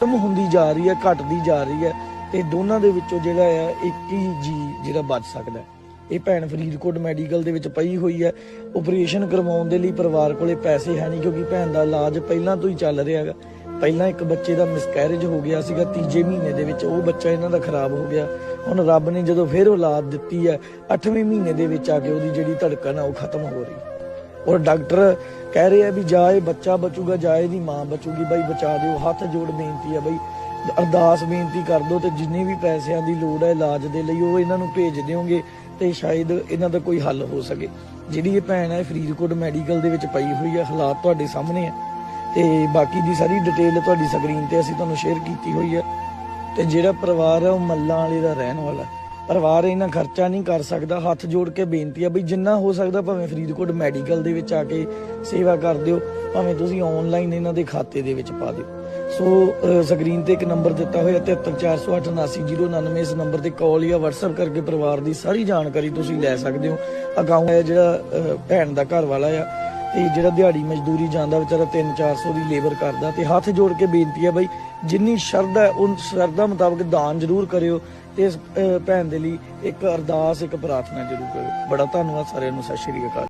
ਖਤਮ ਹੁੰਦੀ ਜਾ ਰਹੀ ਹੈ, ਘਟਦੀ ਜਾ ਰਹੀ ਹੈ ਤੇ ਦੋਨਾਂ ਦੇ ਵਿੱਚੋਂ ਜਿਹੜਾ ਆ, ਇੱਕ ਹੀ ਜੀ ਜਿਹੜਾ ਬਚ ਸਕਦਾ ਇਹ ਭੈਣ ਫਰੀਦਕੋਟ ਮੈਡੀਕਲ ਦੇ ਵਿੱਚ ਪਈ ਹੋਈ ਹੈ। ਆਪਰੇਸ਼ਨ ਕਰਵਾਉਣ ਦੇ ਲਈ ਪਰਿਵਾਰ ਕੋਲੇ ਪੈਸੇ ਹੈ ਨਹੀਂ, ਕਿਉਂਕਿ ਭੈਣ ਦਾ ਇਲਾਜ ਪਹਿਲਾਂ ਤੋਂ ਹੀ ਚੱਲ ਰਿਹਾ ਹੈਗਾ। ਪਹਿਲਾਂ ਇੱਕ ਬੱਚੇ ਦਾ ਮਿਸਕੈਰੇਜ ਹੋ ਗਿਆ ਸੀਗਾ, ਤੀਜੇ ਮਹੀਨੇ ਦੇ ਵਿੱਚ ਉਹ ਬੱਚਾ ਇਹਨਾਂ ਦਾ ਖਰਾਬ ਹੋ ਗਿਆ। ਹੁਣ ਰੱਬ ਨੇ ਜਦੋਂ ਫਿਰ ਔਲਾਦ ਦਿੱਤੀ ਹੈ 8ਵੇਂ ਮਹੀਨੇ ਦੇ ਵਿੱਚ ਆ ਕੇ ਉਹਦੀ ਜਿਹੜੀ ਧੜਕਣ ਆ, ਉਹ ਖਤਮ ਹੋ ਰਹੀ। ਔਰ ਡਾਕਟਰ ਕਹਿ ਰਹੇ ਆ ਵੀ ਜਾਏ, ਬੱਚਾ ਬਚੂਗਾ, ਜਾਏ ਦੀ ਮਾਂ ਬਚੂਗੀ। ਬਾਈ ਬਚਾ ਦਿਓ, ਹੱਥ ਜੋੜ ਬੇਨਤੀ ਆ ਬਾਈ, ਅਰਦਾਸ ਬੇਨਤੀ ਕਰ ਦਿਓ ਤੇ ਜਿੰਨੇ ਵੀ ਪੈਸਿਆਂ ਦੀ ਲੋੜ ਹੈ ਇਲਾਜ ਦੇ ਲਈ ਉਹ ਇਹਨਾਂ ਨੂੰ ਭੇਜ ਦਿਓਗੇ ਤੇ ਸ਼ਾਇਦ ਇਹਨਾਂ ਦਾ ਕੋਈ ਹੱਲ ਹੋ ਸਕੇ। ਜਿਹੜੀ ਇਹ ਭੈਣ ਹੈ ਫਰੀਦਕੋਟ ਮੈਡੀਕਲ ਦੇ ਵਿੱਚ ਪਈ ਹੋਈ ਹੈ ਹਾਲਾਤ ਤੁਹਾਡੇ ਸਾਹਮਣੇ ਹੈ ਤੇ ਬਾਕੀ ਦੀ ਸਾਰੀ ਡਿਟੇਲ ਤੁਹਾਡੀ ਸਕਰੀਨ ਤੇ ਅਸੀਂ ਤੁਹਾਨੂੰ ਸ਼ੇਅਰ ਕੀਤੀ ਹੋਈ ਹੈ ਤੇ ਜਿਹੜਾ ਪਰਿਵਾਰ ਹੈ ਉਹ ਮੱਲਾਂ ਵਾਲੇ ਦਾ ਰਹਿਣ ਵਾਲਾ। ਪਰਿਵਾਰ ਇਹਨਾਂ ਖਰਚਾ ਨਹੀਂ ਕਰ ਸਕਦਾ, ਹੱਥ ਜੋੜ ਕੇ ਬੇਨਤੀ ਆ ਵੀ ਜਿੰਨਾ ਹੋ ਸਕਦਾ ਭਾਵੇਂ ਫਰੀਦਕੋਟ ਮੈਡੀਕਲ ਦੇ ਵਿੱਚ ਆ ਕੇ ਸੇਵਾ ਕਰ ਦਿਓ, ਭਾਵੇਂ ਤੁਸੀਂ ਆਨਲਾਈਨ ਇਹਨਾਂ ਦੇ ਖਾਤੇ ਦੇ ਵਿੱਚ ਪਾ ਦਿਓ। ਸੋ ਸਕਰੀਨ ਤੇ ਇੱਕ ਨੰਬਰ ਦਿੱਤਾ ਹੋਇਆ 7348890999 ਇਸ ਨੰਬਰ ਤੇ ਕਾਲ ਜਾਂ WhatsApp ਕਰਕੇ ਪਰਿਵਾਰ ਦੀ ਸਾਰੀ ਜਾਣਕਾਰੀ ਤੁਸੀਂ ਲੈ ਸਕਦੇ ਹੋ। ਅਕਾਊਂਟ ਹੈ ਜਿਹੜਾ ਭੈਣ ਦਾ ਘਰ ਵਾਲਾ ਆ, ਤੇ ਜਿਹੜਾ ਦਿਹਾੜੀ ਮਜ਼ਦੂਰੀ ਜਾਂਦਾ, ਵਿਚਾਰਾ 3-400 ਦੀ ਲੇਬਰ ਕਰਦਾ, ਤੇ ਹੱਥ ਜੋੜ ਕੇ ਬੇਨਤੀ ਹੈ ਬਾਈ, ਜਿੰਨੀ ਸ਼ਰਧਾ ਹੈ ਉਹ ਸ਼ਰਧਾ ਮੁਤਾਬਕ ਦਾਨ ਜ਼ਰੂਰ ਕਰਿਓ ਇਸ ਭੈਣ ਦੇ ਲਈ ਇੱਕ ਅਰਦਾਸ, ਇੱਕ ਪ੍ਰਾਰਥਨਾ ਜ਼ਰੂਰ ਕਰੋ। ਬੜਾ ਧੰਨਵਾਦ ਸਾਰਿਆਂ ਨੂੰ। ਸਤਿ ਸ਼੍ਰੀ ਅਕਾਲ।